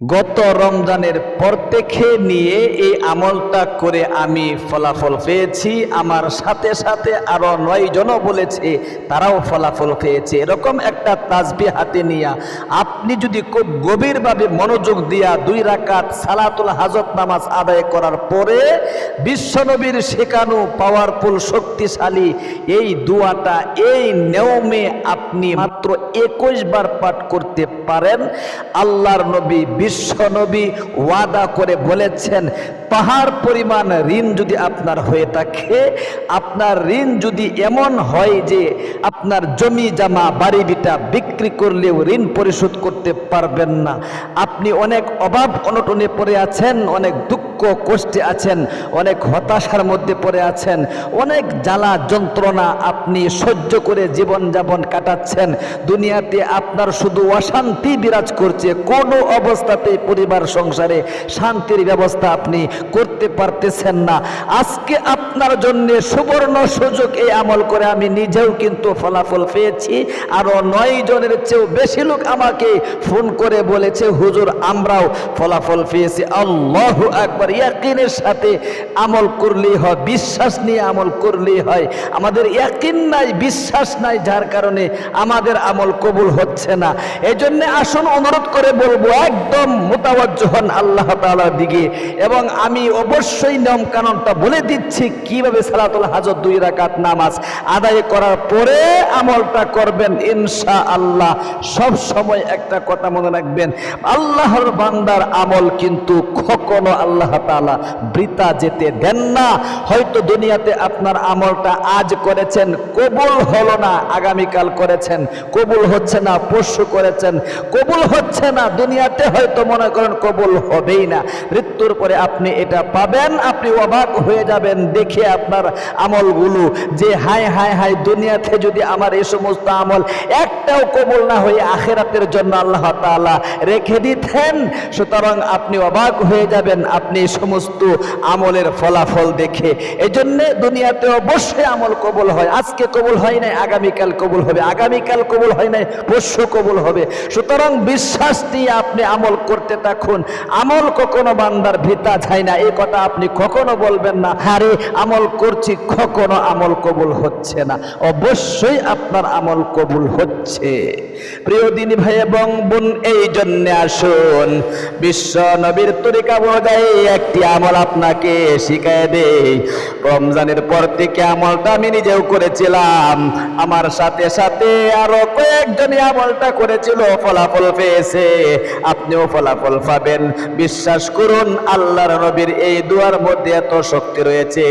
গত রমজানের পর থেকে নিয়ে এই আমলটা করে আমি ফলাফল পেয়েছি। আমার সাথে সাথে আরও নয় জনও বলেছে, তারাও ফলাফল পেয়েছে। এরকম একটা তাজবি হাতে নিয়ে আপনি যদি খুব গভীরভাবে মনোযোগ দিয়া দুই রাকাত সালাতুল হাজত নামাজ আদায় করার পরে বিশ্বনবীর শেখানো পাওয়ারফুল শক্তিশালী এই দুয়াটা এই নিয়মে আপনি মাত্র একুশ বার পাঠ করতে পারেন। আল্লাহর নবী বিশ্ব নবী ওয়াদা করে বলেছেন, পাহাড় পরিমাণ ঋণ যদি আপনার হয়ে থাকে, আপনার ঋণ যদি এমন হয় যে আপনার জমি, জামা, বাড়ি, বিটা বিক্রি করলেও ঋণ পরিশোধ করতে পারবেন না। আপনি অনেক অভাব অনটনে পড়ে আছেন, অনেক দুঃখ কষ্টে আছেন, অনেক হতাশার মধ্যে পড়ে আছেন, অনেক জ্বালা যন্ত্রণা আপনি সহ্য করে জীবন যাপন কাটাচ্ছেন, দুনিয়াতে আপনার শুধু অশান্তি বিরাজ করছে, কোনো অবস্থাতেই পরিবার, সংসারে শান্তির ব্যবস্থা আপনি করতে পারতেছেন না। আজকে আপনার জন্য সুবর্ণ সুযোগ এই আমল করে আমি নিজেও কিন্তু ফলাফল পেয়েছি আরও নয় জনের চেয়েও বেশি লোক আমাকে ফোন করে বলেছে, হুজুর, আমরাও ফলাফল পেয়েছি। আল্লাহ একবার ইয়াকিনের সাথে আমল করলেই হয়, বিশ্বাস নিয়ে আমল করলেই হয়। আমাদের ইয়াকিন নাই, বিশ্বাস নাই, যার কারণে আমাদের আমল কবুল হচ্ছে না। এই জন্য আসুন, অনুরোধ করে বলব, একদম মোতাবজ্জ হন আল্লাহ তাআলার দিকে। এবং আমি অবশ্যই নিয়ম কানুনটা বলে দিচ্ছি, কীভাবে সালাতুল হাজত দুই রাকাত নামাজ আদায় করার পরে আমলটা করবেন ইনশা আল্লাহ সব সময় একটা কথা মনে রাখবেন, আল্লাহর বান্দার আমল কিন্তু কখনো আল্লাহ তাআলা বৃতা যেতে দেন না। হয়তো দুনিয়াতে আপনার আমলটা আজ করেছেন, কবুল হলো না, আগামীকাল করেছেন। কবুল হচ্ছে না, পরশু করেছেন। কবুল হচ্ছে না, দুনিয়াতে হয়তো মনে করেন কবুল হবেই না। মৃত্যুর পরে আপনি এটা পাবেন, আপনি অবাক হয়ে যাবেন, দেখে আপনার আমলগুলো যে হাই হাই হাই দুনিয়াতে যদি আমার এই সমস্ত আমল একটাও কবুল না হয়ে আখেরাতের জন্য আল্লাহ রেখে দিতেন, সুতরাং আপনি অবাক হয়ে যাবেন, আপনি সমস্ত আমলের ফলাফল দেখে। এই জন্যে দুনিয়াতে অবশ্যই আমল কবুল হয়। আজকে কবুল হয় নাই, আগামীকাল কবুল হবে। আগামীকাল কবুল হয় নাই, পরশু কবুল হবে। সুতরাং বিশ্বাস দিয়ে আপনি আমল করতে থাকুন। আমল কখনো বান্দার ভিতা যায় না। এই কথা আপনি কখনো বলবেন না হারে আমল করছি, কখনো আমল কবুল হচ্ছে না। অবশ্যই আপনার আমল কবুল হচ্ছে। প্রিয় দিনী ভাই এবং বোন এই জন্য আসুন। বিশ্ব নবীর তরিকা বোঝাই একটি আমল আপনাকে শিখায় দেই। রমজানের পর থেকে আমলটা আমি নিজেও করেছিলাম। আমার সাথে সাথে আরও কয়েকজনই আমলটা করেছিল, ফলাফল পেয়েছে। আপনিও ফলাফল পাবেন। বিশ্বাস করুন, আল্লাহর নবীর এই দুয়ার মধ্যে এত শক্তি রয়েছে।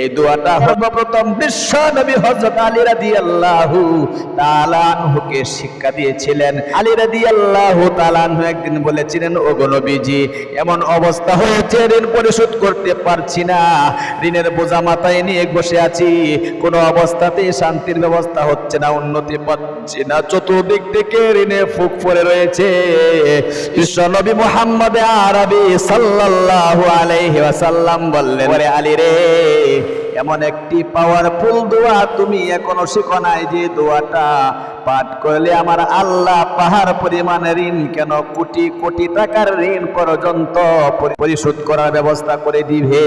এই দুয়াটা সর্বপ্রথম বিশ্ব নবী হযরত আলী রাদিয়াল্লাহু তাআলা আনহুকে শিক্ষা দিয়েছিলেন। আলী রাদিয়াল্লাহু তাআলা আনহু একদিন বলেছিলেন, ওগো নবীজি, এমন অবস্থা হয়েছে ঋণ পরিশোধ করতে পারছি না, ঋণের বোঝা মাথায় নিয়ে বসে আছি। কোনো অবস্থাতে শান্তির ব্যবস্থা হচ্ছে না, উন্নতি পাচ্ছি না। চতুর্দিক থেকে ঋণে ফুক পড়ে রয়েছে। বিশ্বনবী মোহাম্মদ আরবি সাল্লাল্লাহু আলাইহি ওয়াসাল্লাম বললেন আলী রে এমন একটি পাওয়ারফুল দোয়া তুমি এখনও শিখো নাই যে দোয়াটা পাঠ করলে আমার আল্লাহ পাহাড় পরিমাণ ঋণ কেন কোটি কোটি টাকার ঋণ পর্যন্ত পরিশোধ করার ব্যবস্থা করে দিবে।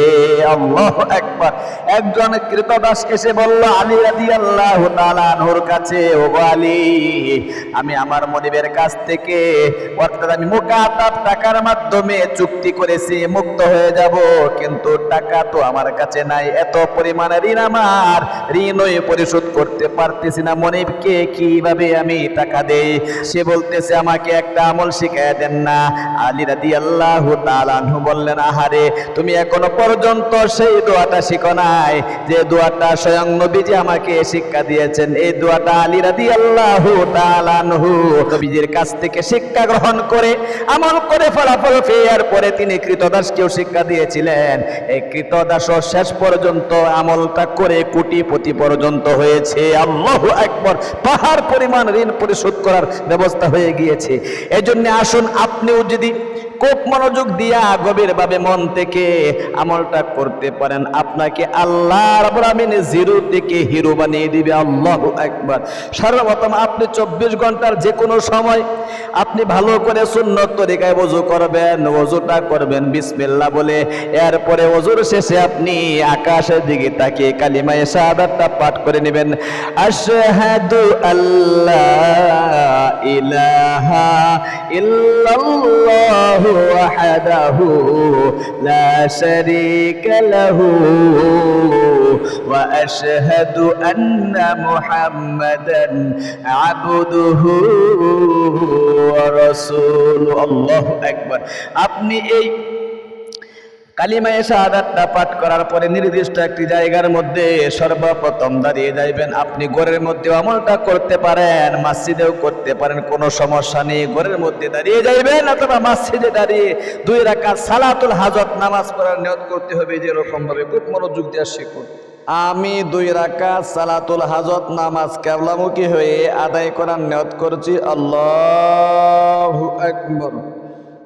আল্লাহ একবার একজন কৃতদাস এসে বলল, আলী রাদি আল্লাহ তালানহুর কাছে ও আলী, আমি আমার মনিবের কাছ থেকে অর্থাৎ আমি মুকাতাব টাকার মাধ্যমে চুক্তি করেছি, মুক্ত হয়ে যাব, কিন্তু টাকা তো আমার কাছে নাই, এত পরিমাণে ঋণ আমার। ঋণই পরিশোধ করতে পারতেছি না। মনিবকে কীভাবে আমি টাকা দেই? সে বলতেছে, আমাকে একটা আমল শিখায় দেন না। আলী রাদি আল্লাহ তালানহু বললেন, আহারে, তুমি এখনও পর্যন্ত সেই দোয়াটা শিখো নাই। যে দোয়াটা স্বয়ং নবীজি আমাকে শিক্ষা দিয়েছেন, এই দোয়াটা আলী রাদি আল্লাহ তালানহু নবীজির কাছ থেকে শিক্ষা গ্রহণ করে, আমল করে ফলাফল পেয়ার পরে তিনি কৃতদাসকেও শিক্ষা দিয়েছিলেন। এই কৃতদাসও শেষ পর্যন্ত আমলটা করে কোটিপতি পর্যন্ত হয়েছে। আল্লাহ একবার পাহাড় পরিমাণ ঋণ পরিশোধ করার ব্যবস্থা হয়ে গিয়েছে। এজন্য আসুন, আপনিও যদি খুব মনোযোগ দিয়া গভীরভাবে মন থেকে আমলটা করতে পারেন। আপনাকে আল্লাহ আমিন জিরো থেকে হিরো বানিয়ে দিবে। আল্লাহু আকবার। সর্বপ্রথম আপনি চব্বিশ ঘণ্টার যে কোনো সময় আপনি ভালো করে সুন্নত তরিকায় ওযু করবেন, ওযুটা করবেন, বিসমিল্লাহ বলে। এরপরে ওযুর শেষে আপনি আকাশের দিকে তাকিয়ে কালিমা শাহাদাতটা পাঠ করে নেবেন। আশহাদু আল্লাহ ইলাহা ইল্লাল্লাহু ওয়াহদাহু লা শারীকা লাহু ওয়া আশহাদু আন্না মুহাম্মাদান আবদুহু ওয়া রাসূলুহু আল্লাহু আকবার আপনি এই কালিমায়ে শাহাদাতটা পাঠ করার পরে নির্দিষ্ট একটি জায়গার মধ্যে সর্বপ্রথম দাঁড়িয়ে যাইবেন। আপনি ঘরের মধ্যে আমলটা করতে পারেন, মসজিদেও করতে পারেন, কোনো সমস্যা নেই। ঘরের মধ্যে দাঁড়িয়ে যাইবেন অথবা মসজিদে দাঁড়িয়ে দুই রাকাত সালাতুল হাজত নামাজ পড়ার নিয়ত করতে হবে যেরকম ভাবে খুব মনোযোগ দিয়ে শিখুন। আমি দুই রাকাত সালাতুল হাজত নামাজ কেবলামুখী হয়ে আদায় করার নিয়ত করছি। আল্লাহ আকবার।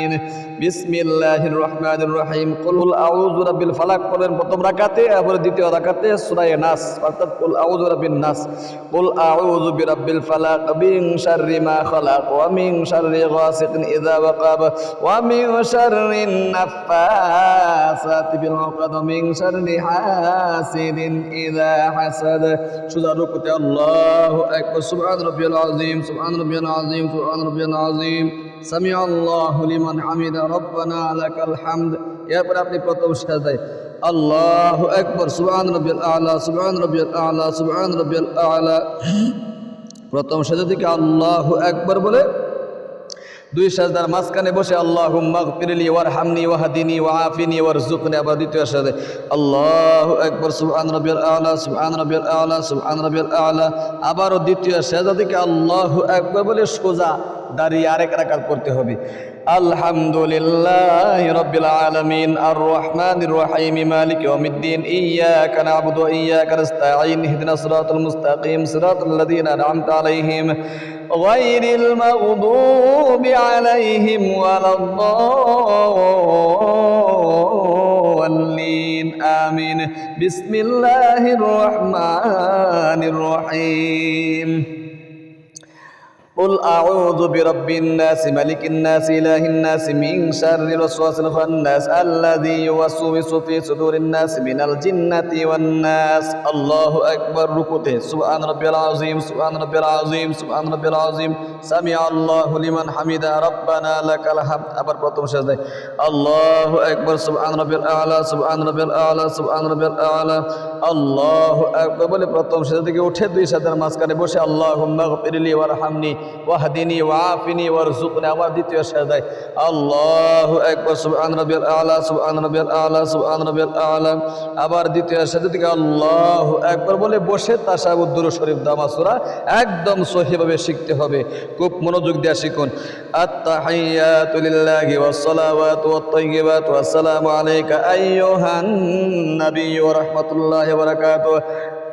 আমিন। বিসমিল্লাহির রহমানির রহিম। কুল আউযু রাব্বিল ফালাক পড়েন প্রথম রাকাতে আবার দ্বিতীয় রাকাতে সূরা নাস, অর্থাৎ কুল আউযু রাব্বিন নাস। কুল আউযু বিরাব্বিল ফালাক, মিন শাররি মা খালাক, ওয়া মিন শাররি গাসিকিন ইযা ওয়াকাব, ওয়া মিন শাররিন নাফাসাতি বিল উকদ মিন শাররি হাসিদিন ইযা হাসাদ। সুজা রুকুতে আল্লাহু আকবার। সুবহান রাব্বিয়াল আযীম, সুবহান রাব্বিয়াল আযীম, সুবহান রাব্বিয়াল আযীম। সামি আল্লাহু লিমান হামিদা, রব্বানা লাকাল হামদ। এরপর আপনি প্রথম সাজায় আল্লাহু আকবার, সুবহান রাব্বিয়াল আলা, সুবহান রাব্বিয়াল আলা, সুবহান রাব্বিয়াল আলা। প্রথম সাজা থেকে আল্লাহু আকবার বলে, দুই সাজদার মাঝখানে বসে আল্লাহ মাগফিরলি ওয়ারহামনি ওয়াহদিনি ওয়াআফিনি ওয়ারজুকনি আবার দ্বিতীয় সাজদে আল্লাহু আকবার, সুবহান রাব্বিয়াল আলা, সুবহান রাব্বিয়াল আলা, সুবহান রাব্বিয়াল আলা। আবারও দ্বিতীয় সাজদা থেকে আল্লাহু আকবার বলে, সোজা দাঁড়িয়ে আরেক রাকাত করতে হবে আলহামদুলিল্লাহ রব্বিল আলামিন আর রহমানির রহিম মালিক ইয়াউমিদ্দিন ইয়াকা না'বুদু ওয়া ইয়াকা নাস্তাঈন ইহদিনাস সিরাতাল মুস্তাকিম সিরাতাল লাযীনা আন'আমতা আলাইহিম غير المغضوب عليهم ولا الضالين آمين بسم الله الرحمن الرحيم قل أعوذ برب الناس ملك الناس إله الناس من شر الوسواس الخناس الذي يوسوس في صدور الناس من الجنة والناس الله أكبر ركوته سبحان ربي العظيم سبحان ربي العظيم سبحان ربي العظيم سمع الله لمن حمد ربنا لك الحمد أبر প্রথম সাজদায় الله أكبر سبحان ربي الأعلى سبحان ربي الأعلى سبحان ربي الأعلى الله أكبر বলে প্রথম সাজদা থেকে উঠে দুই সাজদার মাঝখানে বসে আল্লাহুম্মা গফিরলি ওয়ারহামনি ওয়াহদিনি ওয়াআফিনি ওয়ারজুকনি আমার দ্বিতীয় সাজদায় আল্লাহু আকবার, সুবহান রাব্বিয়াল আলা, সুবহান রাব্বিয়াল আলা, সুবহান আবার দ্বিতীয় সাজদা থেকে আল্লাহু আকবার বলে বসে তাশাহুদ দুরূদ শরীফ দামাসুরা একদম সহিভাবে শিখতে হবে। খুব মনোযোগ দিয়ে শিখুন। আত্তাহিয়াতু লিল্লাহি ওয়াস সালাওয়াতু ওয়াত তাইয়্যিবাতু আসসালামু আলাইকা আইয়ুহান নাবিয়্যু ওয়া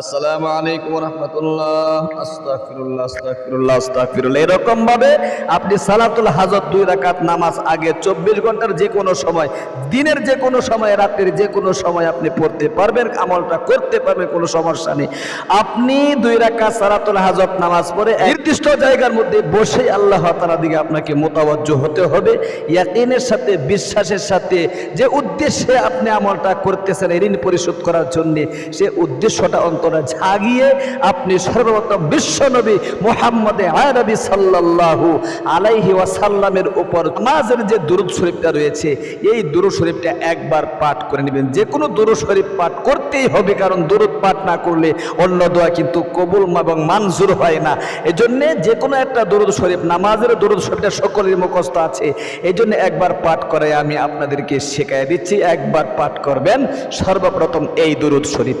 আসসালামু আলাইকুম রহমতুল্লাহ আস্তাগফিরুল্লাহ আস্তাগফিরুল্লাহ আস্তাগফিরুল্লাহ। এরকম ভাবে আপনি সালাতুল হাজত দুই রাকাত নামাজ আগে চব্বিশ ঘণ্টার যে কোনো সময়, দিনের যে কোনো সময়, রাতের যে কোনো সময় আপনি পড়তে পারবেন, আমলটা করতে পারবেন, কোনো সমস্যা নেই। আপনি দুই রাকাত সালাতুল হাজত নামাজ পড়ে নির্দিষ্ট জায়গার মধ্যে বসে আল্লাহ তাআলা দিকে আপনাকে মোতাবজ্জ হতে হবে। ইয়াকিনের সাথে, বিশ্বাসের সাথে, যে উদ্দেশ্যে আপনি আমলটা করতেছেন, ঋণ পরিশোধ করার জন্য, সে উদ্দেশ্যটা অন্তরে জাগিয়ে আপনি সর্বপ্রথম বিশ্বনবী মোহাম্মদে আরবি সাল্লাল্লাহু আলাইহি ওয়াসাল্লামের উপর নামাজের যে দুরুদ শরীফটা রয়েছে, এই দুরুদ শরীফটা একবার পাঠ করে নেবেন। যে কোনো দুরুদ শরীফ পাঠ করতেই হবে, কারণ দুরুদ পাঠ না করলে অন্য দোয়া কিন্তু কবুল এবং মানজুর হয় না। এজন্যে যে কোনো একটা দুরুদ শরীফ, নামাজের দুরুদ শরীফটা সকলের মুখস্থ আছে। এই জন্য একবার পাঠ করে আমি আপনাদেরকে শেখাই দিচ্ছি, একবার পাঠ করবেন সর্বপ্রথম এই দুরুদ শরীফ।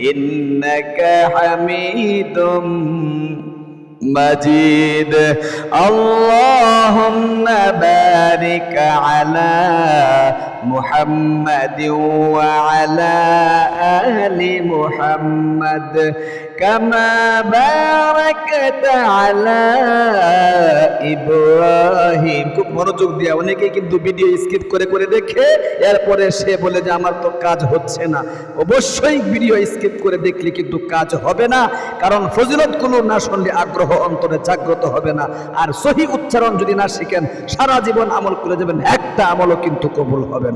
إنك حميد مجيد اللهم بارك على محمد وعلى آل محمد كما باركت على ইব্রাহিম খুব মনোযোগ দিয়ে অনেকে কিন্তু ভিডিও স্কিপ করে করে দেখে এরপরে সে বলে যে আমার তো কাজ হচ্ছে না অবশ্যই ভিডিও স্কিপ করে দেখলে কিন্তু কাজ হবে না কারণ ফজিলতগুলো না শুনলে আগ্রহ অন্তরে জাগ্রত হবে না আর সহি উচ্চারণ যদি না শিখেন সারা জীবন আমল করে যাবেন একটা আমলও কিন্তু কবুল হবে না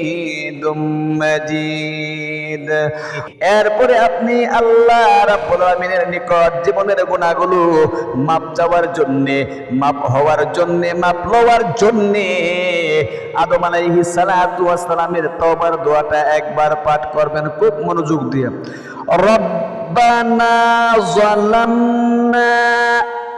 এরপরে আপনি আল্লাহ রাব্বুল আমিনের নিকট জীবনের গুণাগুলো মাপ যাওয়ার জন্যে, মাপ হওয়ার জন্যে, মাপ লওয়ার জন্যে আদম আলাইহিস সালাতু ওয়াস সালামের তওবার দোয়াটা একবার পাঠ করবেন, খুব মনোযোগ দিয়ে। রব্বানা যালামনা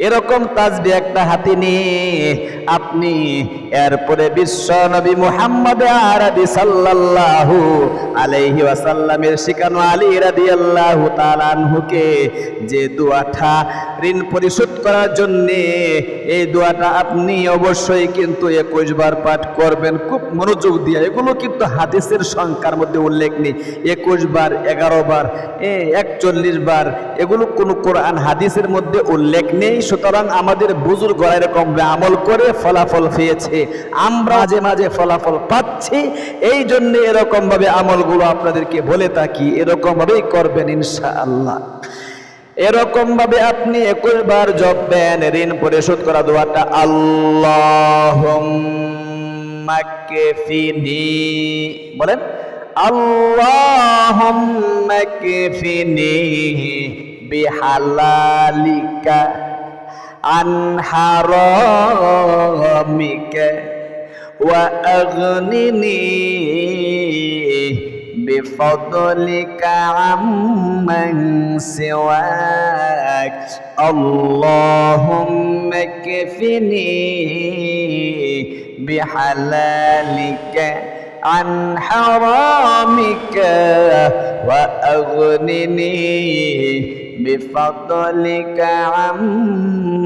এরকম তাজবি একটা হাতি নিয়ে আপনি এরপরে বিশ্ব নবী মুহাম্মদ আরবি সাল্লাল্লাহু আলাইহি ওয়াসাল্লামের শিখানো আলী রাদিয়াল্লাহু তাআলা আনহুকে যে দোয়াটা ঋণ পরিশোধ করার জন্য এই দোয়াটা আপনি অবশ্যই কিন্তু একুশ বার পাঠ করবেন। খুব মনোযোগ দিয়ে। এগুলো কিন্তু হাদিসের সংখ্যার মধ্যে উল্লেখ নেই। একুশ বার, এগারো বার একচল্লিশ বার, এগুলো কোনো কোরআন, হাদিসের মধ্যে উল্লেখ নেই। সুতরাং আমাদের বুজুর্গ এরকম আমল করে ফলাফল পেয়েছে। আমরা মাঝে মাঝে ফলাফল পাচ্ছি এই জন্য এরকম ভাবে আমলগুলো আপনাদেরকে বলে থাকি এরকম ভাবেই করবেন ইনশাআল্লাহ। এরকম ভাবে আপনি একুশ বার জপবেন, ঋণ পরিশোধ করা দোয়াটা আল্লাহ বলেন আল্লাহ বিহালালিকা عن حرامك وأغنني بفضلك عمن سواك اللهم اكفني بحلالك عن حرامك وأغنني بفضلك عمن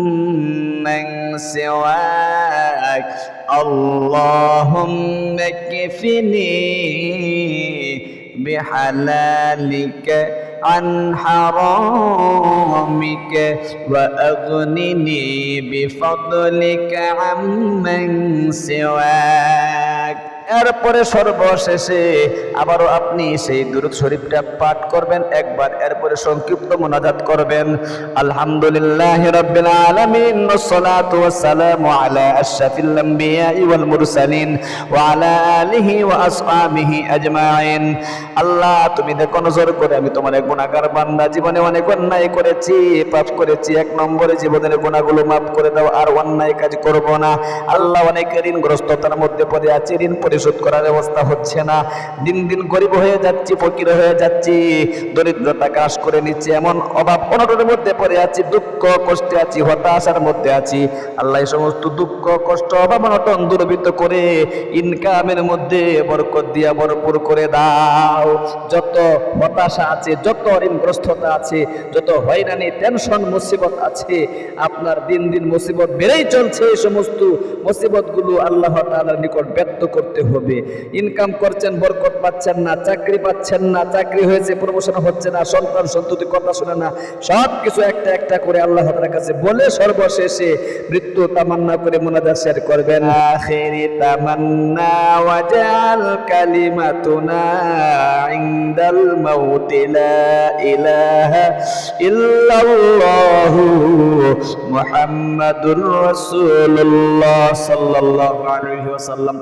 سواك اللهم اكفني بحلالك عن حرامك وأغنني بفضلك عمن سواك এরপরে সর্বশেষে আবারও আপনি সেই দুরুদ শরীফটা পাঠ করবেন একবার এরপরে সংক্ষিপ্ত মোনাজাত করবেন আলহামদুলিল্লাহ রাব্বিল আলামিন والصلاه والسلام على اشرف الانبياء والمرسلين وعلى اله واصحابه اجمعين আল্লাহ তুমি দেখো নজর করে আমি তোমার এক গুনাহগার বান্দা জীবনে অনেক অন্যায় করেছি পাপ করেছি এক নম্বরে জীবনের গুনাহগুলো মাফ করে দাও আর অন্যায় কাজ করব না আল্লাহ অনেক ঋণগ্রস্ততার মধ্যে পড়ে আছে ঋণ পরিশোধ করার ব্যবস্থা হচ্ছে না। দিন দিন গরিব হয়ে যাচ্ছি, ফকির হয়ে যাচ্ছি। দরিদ্রতা গ্রাস করে নিচ্ছে, এমন অভাব অনটনের মধ্যে পড়ে আছি, দুঃখ কষ্টে আছি, হতাশার মধ্যে আছি। আল্লাহ সমস্ত দুঃখ, কষ্ট, অভাব, অনটন দূরবৃত্ত করে ইনকামের মধ্যে বরকত দিয়া ভরপুর করে দাও। যত হতাশা আছে, যত ঋণগ্রস্ততা আছে, যত হয়রানি টেনশন মুসিবত আছে, আপনার দিন দিন মুসিবত বেড়েই চলছে। এই সমস্ত মুসিবতগুলো আল্লাহ তালার নিকট ব্যক্ত করতে হবে। ইনকাম করছেন, বরকত পাচ্ছেন না, চাকরি পাচ্ছেন না, চাকরি হয়েছে প্রমোশন হচ্ছে না, সন্তান সন্ততি কথা শুনে না। সব কিছু একটা একটা করে আল্লাহ তাআলার কাছে বলে সর্বশেষে মৃত্যু তামান্না করে মোনাজাত শেয়ার করবেন।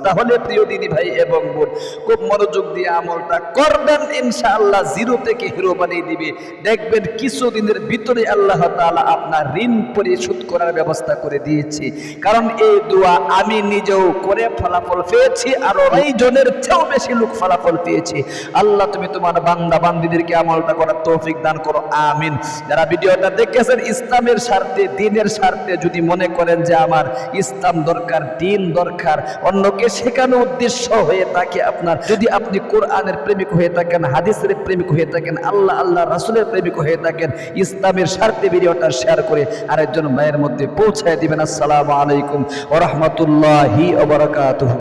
তাহলে প্রিয় দিদি ভাই এবং বোন, খুব মনোযোগ দিয়ে আমলটা করবেন, ইনশাআল্লাহ জিরো থেকে হিরো বানিয়ে দিবে। দেখবেন কিছুদিনের ভিতরে আল্লাহ তাআলা আপনার ঋণ পরিশোধ করার ব্যবস্থা করে দিয়েছি। কারণ এই দোয়া আমি নিজেও করে ফলাফল পেয়েছি আরও এই জনের চেয়েও বেশি লোক ফলাফল পেয়েছি। আল্লাহ তুমি তোমার বান্দা বান্দিদেরকে আমলটা করার তৌফিক দান করো, আমিন। যারা ভিডিওটা দেখেছেন, ইসলামের স্বার্থে, দিনের স্বার্থে যদি মনে করেন যে আমার ইসলাম দরকার, দিন দরকার, অন্যকে শেখানো উদ্দেশ্য হয়ে থাকে আপনার। যদি আপনি কোরআনের প্রেমিক হয়ে থাকেন, হাদিসের প্রেমিক হয়ে থাকেন, আল্লাহ আল্লাহ রাসুলের প্রেমিক হয়ে থাকেন, ইসলামের স্বার্থে ভিডিওটা শেয়ার করে আরেকজন মায়ের মধ্যে পৌঁছায় দিবেন। আসসালামু আলাইকুম ওরহমতুল্লাহি ওবরাকাতুহু